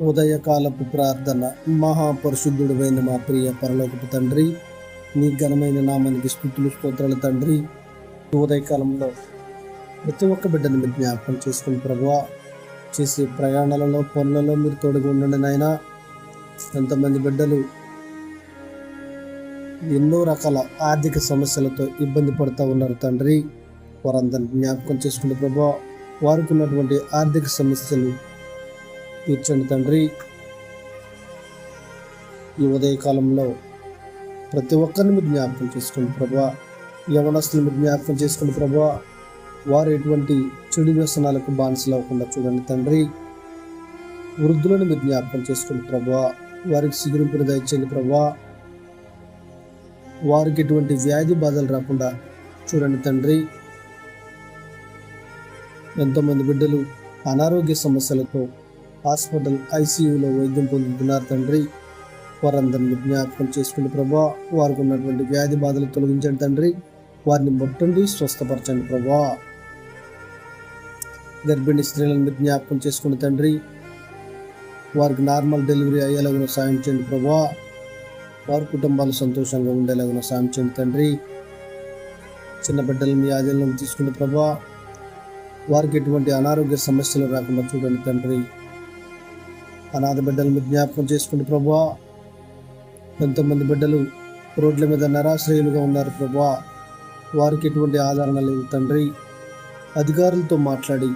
ఉదయకాలపు ప్రార్థన. మహాపరిశుద్ధుడువైన మా ప్రియ పరలోకపు తండ్రి నీ ఘనమైన నామానికి స్థుతులు స్తోత్రాలు తండ్రి. ఉదయకాలంలో ప్రతి ఒక్క బిడ్డను మీరు జ్ఞాపకం చేసుకుని ప్రభువా చేసే ప్రయాణాలలో పనులలో మీరు తోడుగా ఉండండి నాయన. ఎంతమంది బిడ్డలు ఎన్నో రకాల ఆర్థిక సమస్యలతో ఇబ్బంది పడుతూ ఉన్నారు తండ్రి. వారందరిని జ్ఞాపకం చేసుకునే ప్రభా వారికి ఉన్నటువంటి ఆర్థిక సమస్యలు తీర్చండి తండ్రి ఈ ఉదయకాలంలో ప్రతి ఒక్కరిని మీరు జ్ఞాపకం చేసుకోండి ప్రభా. యవనస్తులు మీరు జ్ఞాపకం చేసుకోండి ప్రభా. వారు ఎటువంటి చెడు వ్యసనాలకు బానిసలు అవ్వకుండా చూడండి తండ్రి. వృద్ధులను మీరు జ్ఞాపకం చేసుకోండి ప్రభా. వారికి సిగురింపుని దయచేయండి ప్రభా. వారికి ఎటువంటి వ్యాధి బాధలు రాకుండా చూడండి తండ్రి. ఎంతోమంది బిడ్డలు అనారోగ్య సమస్యలతో హాస్పిటల్ ఐసీయూలో వైద్యం పొందుతున్నారు తండ్రి. వారందరిని జ్ఞాపకం చేసుకుని ప్రభా వారికి ఉన్నటువంటి వ్యాధి బాధలు తొలగించండి తండ్రి. వారిని ముట్టండి స్వస్థపరచండి ప్రభా. గర్భిణీ స్త్రీలను మీరు జ్ఞాపకం చేసుకుని తండ్రి వారికి నార్మల్ డెలివరీ అయ్యేలాగా సాయం చేయండి ప్రభా. వారి కుటుంబాలు సంతోషంగా ఉండేలాగా సాయం చేయండి తండ్రి. చిన్న బిడ్డలు మీ ఆధీనంలో తీసుకుని ప్రభా వారికి ఎటువంటి అనారోగ్య సమస్యలు రాకుండా చూడండి తండ్రి. అనాథ బిడ్డలను జ్ఞాపకం చేసుకుంటూ ప్రభా ఎంతోమంది బిడ్డలు రోడ్ల మీద నరాశ్రయులుగా ఉన్నారు ప్రభా వారికి ఎటువంటి ఆదరణ లేదు తండ్రి. అధికారులతో మాట్లాడి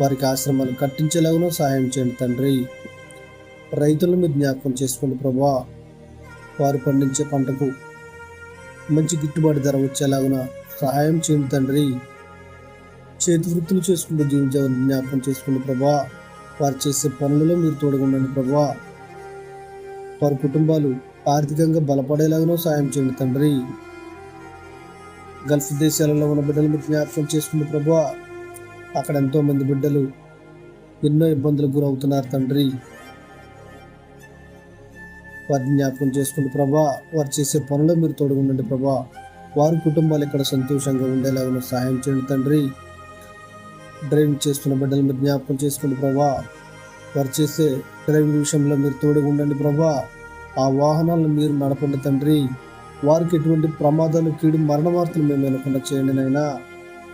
వారికి ఆశ్రమాలు కట్టించేలాగానో సహాయం చేయండి తండ్రి. రైతులను మీరు జ్ఞాపకం చేసుకోండి ప్రభా వారు పండించే పంటకు మంచి గిట్టుబాటు ధర వచ్చేలాగున సహాయం చేయండి తండ్రి. చేతి వృత్తులు చేసుకుంటూ జీవించే జ్ఞాపకం చేసుకోండి ప్రభా వారు చేసే పనులలో మీరు తోడుగుండండి ప్రభా వారి కుటుంబాలు ఆర్థికంగా బలపడేలాగానో సాయం చేయండి తండ్రి. గల్ఫ్ దేశాలలో ఉన్న బిడ్డలు మీరు జ్ఞాపకం చేసుకుని ప్రభా అక్కడ ఎంతోమంది బిడ్డలు ఎన్నో ఇబ్బందులకు గురవుతున్నారు తండ్రి. వారిని జ్ఞాపకం చేసుకుని ప్రభా వారు చేసే పనులు మీరు తోడుగుండండి ప్రభా వారి కుటుంబాలు ఇక్కడ సంతోషంగా ఉండేలాగా సహాయం చేయండి తండ్రి. డ్రైవింగ్ చేస్తున్న బిడ్డలు మీరు జ్ఞాపకం చేసుకోండి ప్రభా వారు చేసే డ్రైవింగ్ విషయంలో మీరు తోడుగా ఉండండి ప్రభా. ఆ వాహనాలను మీరు నడపండి తండ్రి. వారికి ఎటువంటి ప్రమాదాలు కీడు మరణ వార్తలు మేము వినకుండా చేయండి నైనా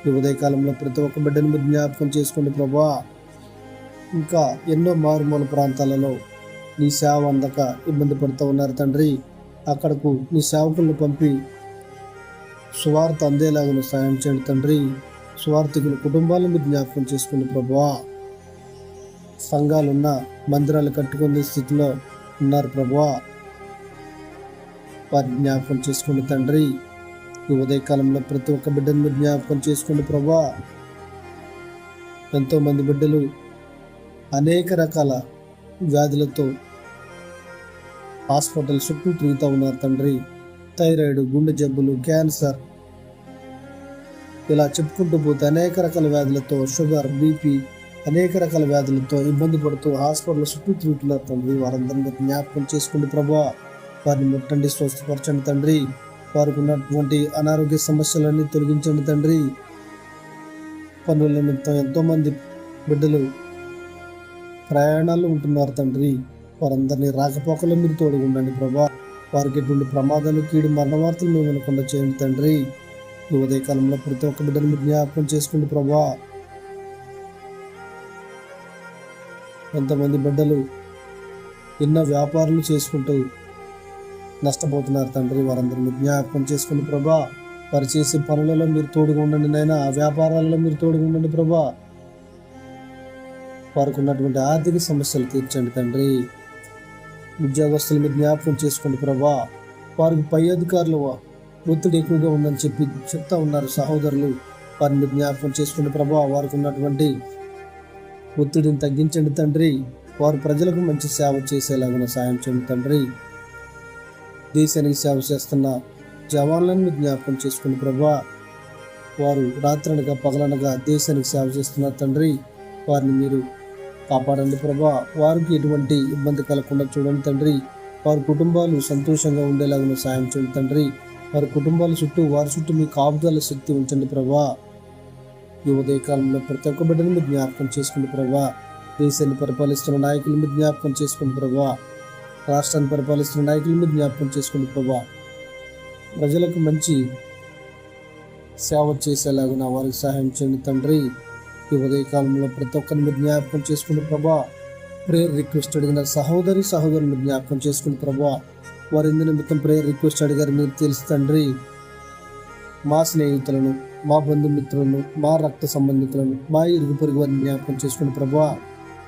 ఈ ఉదయకాలంలో ప్రతి ఒక్క బిడ్డను మీరు జ్ఞాపకం చేసుకోండి ప్రభా. ఇంకా ఎన్నో మారుమూల ప్రాంతాలలో నీ సేవ అందక ఇబ్బంది పడుతూ ఉన్నారు తండ్రి. అక్కడకు నీ సేవకులను పంపి సువార్త అందేలాగా సాయం చేయండి తండ్రి. స్వార్థికుల కుటుంబాలను మీరు జ్ఞాపకం చేసుకోండి ప్రభా. సంఘాలున్న మందిరాలు కట్టుకునే స్థితిలో ఉన్నారు ప్రభా వారి జ్ఞాపకం చేసుకోండి తండ్రి. ఈ ఉదయకాలంలో ప్రతి ఒక్క బిడ్డను మీరు జ్ఞాపకం చేసుకోండి ప్రభా ఎంతోమంది బిడ్డలు అనేక రకాల వ్యాధులతో హాస్పిటల్ చుట్టూ తిరుగుతూ ఉన్నారు తండ్రి. థైరాయిడ్ గుండె జబ్బులు క్యాన్సర్ ఇలా చెప్పుకుంటూ పోతే అనేక రకాల వ్యాధులతో షుగర్ బీపీ అనేక రకాల వ్యాధులతో ఇబ్బంది పడుతూ హాస్పిటల్ చుట్టూ తిరుగుతున్నారు తండ్రి వారందరినీ జ్ఞాపకం చేసుకోండి ప్రభా. వారిని ముట్టండి స్వస్థపరచండి తండ్రి. వారికి ఉన్నటువంటి అనారోగ్య సమస్యలన్నీ తొలగించండి తండ్రి. పనుల నిమిత్తం ఎంతోమంది బిడ్డలు ప్రయాణాలు ఉంటున్నారు తండ్రి. వారందరినీ రాకపోకలు మీరు తోడుగుండండి ప్రభా. వారికి ఎటువంటి ప్రమాదాలు కీడు మరణ వార్తలు మేము వినకుండా చేయండి తండ్రి. ఉదయకాలంలో ప్రతి ఒక్క బిడ్డను మీరు జ్ఞాపకం చేసుకోండి ప్రభా. ఎంతమంది బిడ్డలు ఎన్నో వ్యాపారాలు చేసుకుంటూ నష్టపోతున్నారు తండ్రి. వారందరిని జ్ఞాపకం చేసుకుని ప్రభా వారు చేసే పనులలో మీరు తోడుగా ఉండండి నైనా ఆ వ్యాపారాలలో మీరు తోడుగా ఉండండి ప్రభా. వారికి ఉన్నటువంటి ఆర్థిక సమస్యలు తీర్చండి తండ్రి. ఉద్యోగస్తులు మీరు జ్ఞాపకం చేసుకోండి ప్రభా. వారికి పై అధికారులు ఒత్తిడి ఎక్కువగా ఉందని చెప్పి చెప్తా ఉన్నారు సహోదరులు. వారిని జ్ఞాపకం చేసుకోండి ప్రభా వారికి ఉన్నటువంటి ఒత్తిడిని తగ్గించండి తండ్రి. వారు ప్రజలకు మంచి సేవ చేసేలాగా సాయం చేయండి తండ్రి. దేశానికి సేవ చేస్తున్న జవాన్లను జ్ఞాపకం చేసుకుని ప్రభా వారు రాత్రనగా పగలనగా దేశానికి సేవ చేస్తున్న తండ్రి. వారిని మీరు కాపాడండి ప్రభా. వారికి ఎటువంటి ఇబ్బంది కలగకుండా చూడండి తండ్రి. వారి కుటుంబాలు సంతోషంగా ఉండేలాగా సాయం చేయండి తండ్రి. వారి కుటుంబాల చుట్టూ వారి చుట్టూ మీ కాపుదల శక్తి ఉంచండి ప్రభా. ఈ ఉదయకాలంలో ప్రతి ఒక్క బిడ్డను మీరు జ్ఞాపకం చేసుకుని ప్రభా దేశాన్ని పరిపాలిస్తున్న నాయకులు మీద జ్ఞాపకం చేసుకుని ప్రభా రాష్ట్రాన్ని పరిపాలిస్తున్న నాయకులు మీద జ్ఞాపకం చేసుకుని ప్రభా ప్రజలకు మంచి సేవ చేసేలాగా వారికి సహాయం చేయండి తండ్రి. ఈ ఉదయకాలంలో ప్రతి ఒక్కరిని మీరు జ్ఞాపకం చేసుకుని ప్రభా ప్రేయర్ రిక్వెస్ట్ అడిగిన సహోదరి సహోదరుని జ్ఞాపకం చేసుకుని ప్రభా వారి నిమిత్తం ప్రేయర్ రిక్వెస్ట్ అడిగారు మీరు తెలుసు తండ్రి. మా స్నేహితులను మా బంధుమిత్రులను మా రక్త సంబంధికులను మా ఇరుగు పొరుగు వారిని జ్ఞాపకం చేసుకుని ప్రభా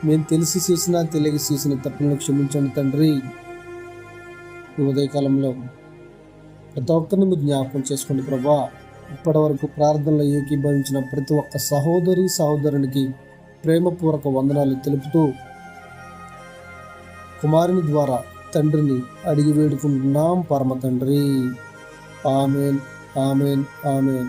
మేము తెలిసి చేసిన తెలియక చేసిన తప్పులను క్షమించండి తండ్రి. ఉదయకాలంలో ప్రతి ఒక్కరిని మీరు జ్ఞాపకం చేసుకోండి ప్రభా ఇప్పటి వరకు ప్రార్థనలో ఏకీభవించిన ప్రతి ఒక్క సహోదరి సహోదరునికి ప్రేమపూర్వక వందనాలు తెలుపుతూ కుమారుని ద్వారా తండ్రిని అడిగి వేడుకుంటున్నాం పరమ తండ్రి. ఆమెన్. Amen amen